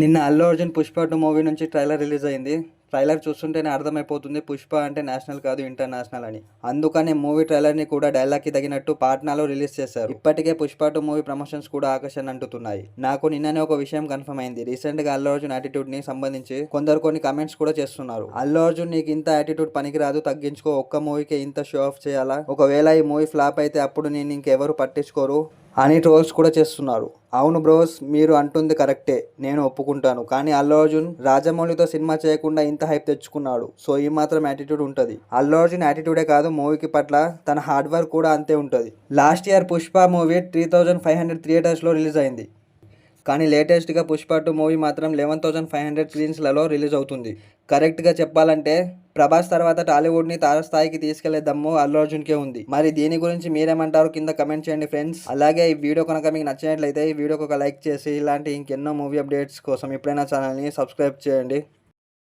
నిన్న Allu Arjun Pushpa two movie నుంచి trailer release అయింది. ట్రైలర్ చూస్తుంటేనే అర్థమైపోతుంది పుష్ప అంటే నేషనల్ కాదు ఇంటర్నేషనల్ అని. అందుకనే మూవీ ట్రైలర్ని కూడా డైలాగ్కి తగినట్టు పాట్నాలో రిలీజ్ చేశారు. ఇప్పటికే పుష్ప టూ మూవీ ప్రమోషన్స్ కూడా ఆకర్షణ అంటుతున్నాయి నాకు నిన్ననే ఒక విషయం కన్ఫర్మ్ అయింది. రీసెంట్గా అల్లు అర్జున్ యాటిట్యూడ్ని సంబంధించి కొందరు కొన్ని కమెంట్స్ కూడా చేస్తున్నారు. అల్లు అర్జున్ నీకు ఇంత యాటిట్యూడ్ పనికిరాదు తగ్గించుకో ఒక్క మూవీకి ఇంత షో ఆఫ్ చేయాలా? ఒకవేళ ఈ మూవీ ఫ్లాప్ అయితే అప్పుడు నేను ఇంకెవరు పట్టించుకోరు? అని ట్రోల్స్ కూడా చేస్తున్నారు. అవును బ్రోస్ మీరు అంటుంది కరెక్టే నేను ఒప్పుకుంటాను. కానీ అల్లు అర్జున్ రాజమౌళితో సినిమా చేయకుండా ఇంత హైప్ తెచ్చుకున్నాడు. సో ఈ మాత్రం యాటిట్యూడ్ ఉంటుంది. అల్లు అర్జున్ యాటిట్యూడే కాదు మూవీకి పట్ల తన హార్డ్ వర్క్ కూడా అంతే ఉంటుంది. Last year Pushpa movie three thousand five hundred థియేటర్స్లో రిలీజ్ అయింది. కానీ లేటెస్ట్గా పుష్ప టూ మూవీ మాత్రం లెవెన్ థౌసండ్ ఫైవ్ హండ్రెడ్ స్క్రీన్స్లలో రిలీజ్ అవుతుంది. కరెక్ట్గా చెప్పాలంటే ప్రభాస్ తర్వాత టాలీవుడ్ని తారస్థాయికి తీసుకెళ్ళే దమ్ము అల్లు అర్జున్కే ఉంది. మరి దీని గురించి మీరేమంటారు కింద కమెంట్ చేయండి ఫ్రెండ్స్. అలాగే ఈ వీడియో కనుక మీకు నచ్చినట్లయితే ఈ వీడియోకి ఒక లైక్ చేసి ఇలాంటి ఇంకెన్నో మూవీ అప్డేట్స్ కోసం ఎప్పుడైనా ఛానల్ని సబ్స్క్రైబ్ చేయండి.